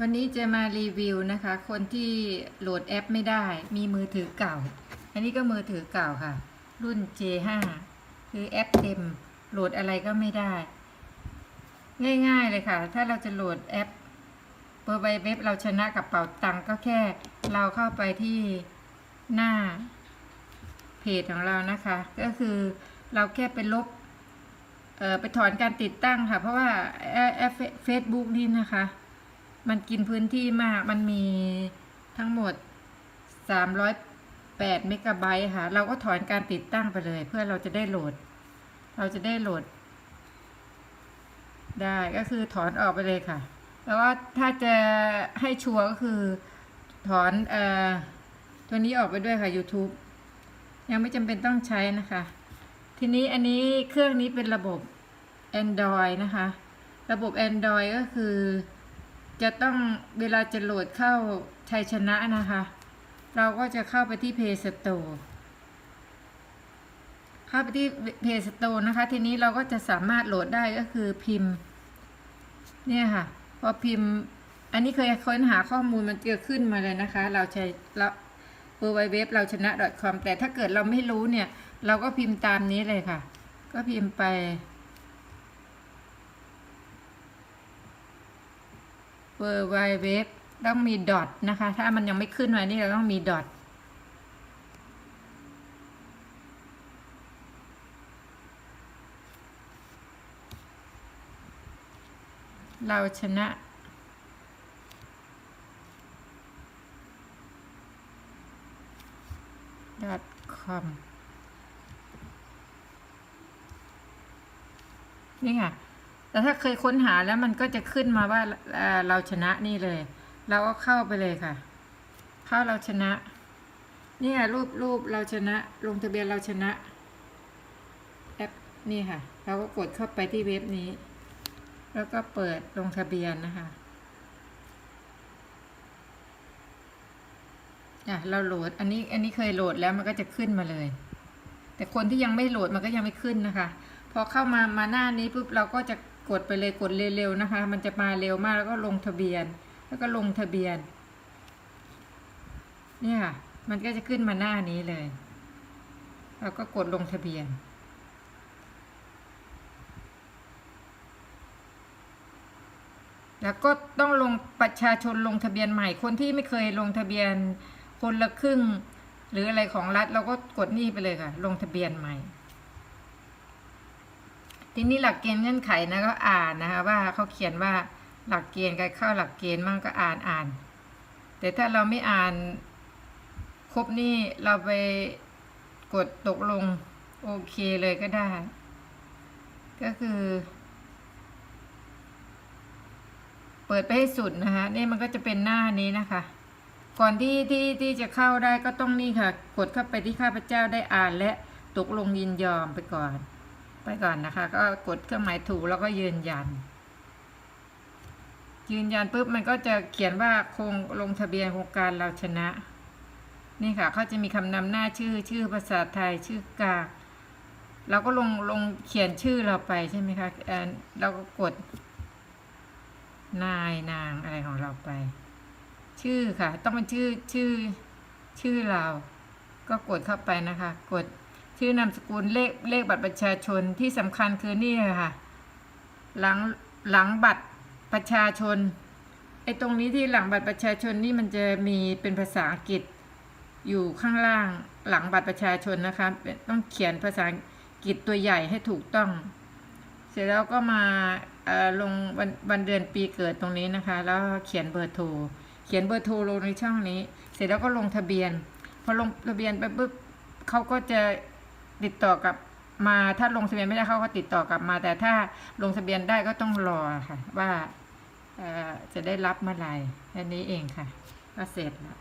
วันนี้จะมารีวิวนะคะ คนที่โหลดแอปไม่ได้ มีมือถือเก่า อันนี้ก็มือถือเก่าค่ะ รุ่น J5 คือแอปเต็ม โหลดอะไรก็ไม่ได้ ง่ายๆเลยค่ะ ถ้าเราจะโหลดแอปเบอร์ไบเว็บเราชนะกับเป๋าตังก็แค่ เราเข้าไปที่หน้าเพจของเรานะคะ ก็คือเราแค่ไปลบเอ่อไปถอนการติดตั้งค่ะ เพราะว่าแอปเฟซบุ๊กนี่นะคะ มันกินพื้นที่มาก มันมีทั้งหมด 308เมกะไบต์ค่ะ เราก็ถอนการติดตั้งไปเลย เพื่อเราจะได้โหลด เราจะได้โหลด ได้ก็คือถอนออกไปเลยค่ะ แล้วว่าถ้าจะให้ชัวร์ก็คือถอนเอ่อตัวนี้ออกไปด้วยค่ะ YouTube ยังไม่จำเป็นต้องใช้นะคะ ทีนี้อันนี้เครื่องนี้เป็นระบบ Android นะคะ ระบบ Android ก็คือ จะต้องเวลาจะโหลดเข้าชัยชนะนะคะ เราก็จะเข้าไปที่ Play Store เข้าไปที่ Play Store นะคะ ทีนี้เราก็จะสามารถโหลดได้ก็คือพิมพ์ เนี่ยค่ะ พอพิมพ์ อันนี้เคยค้นหาข้อมูลมันจะขึ้นมาเลยนะคะ เราใช้เราเว็บเราชนะ .com แต่ถ้าเกิดเราไม่รู้เนี่ย เราก็พิมพ์ตามนี้เลยค่ะ ก็พิมพ์ไป เวอร์ไวเว็บต้องมีดอทนะคะ ถ้ามันยังไม่ขึ้นมานี่เราต้องมีดอทเราชนะ com นี่ค่ะ แต่ถ้าเคยค้นหาแล้วมันก็จะขึ้นมาว่าเราชนะนี่เลย เราก็เข้าไปเลยค่ะ เข้าเราชนะ เนี่ยรูปรูปเราชนะ ลงทะเบียนเราชนะแอปนี่ค่ะ เราก็กดเข้าไปที่เว็บนี้ แล้วก็เปิดลงทะเบียนนะคะอะเราโหลดอันนี้อันนี้เคยโหลดแล้วมันก็จะขึ้นมาเลย แต่คนที่ยังไม่โหลดมันก็ยังไม่ขึ้นนะคะ พอเข้ามามาหน้านี้ปุ๊บเราก็จะ กดไปเลยกดเร็วๆนะคะ มันจะมาเร็วมากแล้วก็ลงทะเบียน แล้วก็ลงทะเบียน เนี่ยค่ะมันก็จะขึ้นมาหน้านี้เลยเราก็กดลงทะเบียน แล้วก็ต้องลงประชาชนลงทะเบียนใหม่ คนที่ไม่เคยลงทะเบียนคนละครึ่ง หรืออะไรของรัฐเราก็กดนี่ไปเลยค่ะ ลงทะเบียนใหม่ ทีนี้หลักเกณฑ์เงื่อนไขนะก็อ่านนะคะว่าเขาเขียนว่าหลักเกณฑ์การเข้าหลักเกณฑ์มั่งก็อ่านอ่าน แต่ถ้าเราไม่อ่านครบนี่เราไปกดตกลงโอเคเลยก็ได้ ก็คือ เปิดไปให้สุดนะคะนี่มันก็จะเป็นหน้านี้นะคะ ก่อนที่ที่ที่จะเข้าได้ก็ต้องนี่ค่ะ กดเข้าไปที่ข้าพเจ้าได้อ่านและตกลงยินยอมไปก่อน ไปก่อนนะคะ ก็กดเครื่องหมายถูกแล้วก็ยืนยัน ยืนยันปุ๊บมันก็จะเขียนว่าโครงลงทะเบียนโครงการเราชนะ นี่ค่ะเขาจะมีคำนำหน้าชื่อชื่อภาษาไทยชื่อกาเราก็ลงลงเขียนชื่อเราไปใช่ไหมคะเออเราก็กด นายนางอะไรของเราไป ชื่อค่ะ ต้องเป็นชื่อชื่อชื่อเรา ก็กดเข้าไปนะคะ กด ชื่อนามสกุลเลขเลขบัตรประชาชนที่สำคัญคือนี่ค่ะ หลังหลังบัตรประชาชนไอ้ตรงนี้ที่หลังบัตรประชาชนนี่มันจะมีเป็นภาษาอังกฤษ อยู่ข้างล่างหลังบัตรประชาชนนะคะต้องเขียนภาษาอังกฤษตัวใหญ่ให้ถูกต้อง เสร็จแล้วก็มาลงวันวันเดือนปีเกิดตรงนี้นะคะ แล้วเขียนเบอร์โทรเขียนเบอร์โทรลงในช่องนี้ เสร็จแล้วก็ลงทะเบียน พอลงทะเบียนไปปุ๊บเขาก็จะ ติดต่อกลับมาถ้าลงทะเบียนไม่ได้เขาก็ติดต่อกลับมา แต่ถ้าลงทะเบียนได้ก็ต้องรอค่ะ ว่าจะได้รับเมื่อไหร่แค่นี้เองค่ะก็เสร็จแล้ว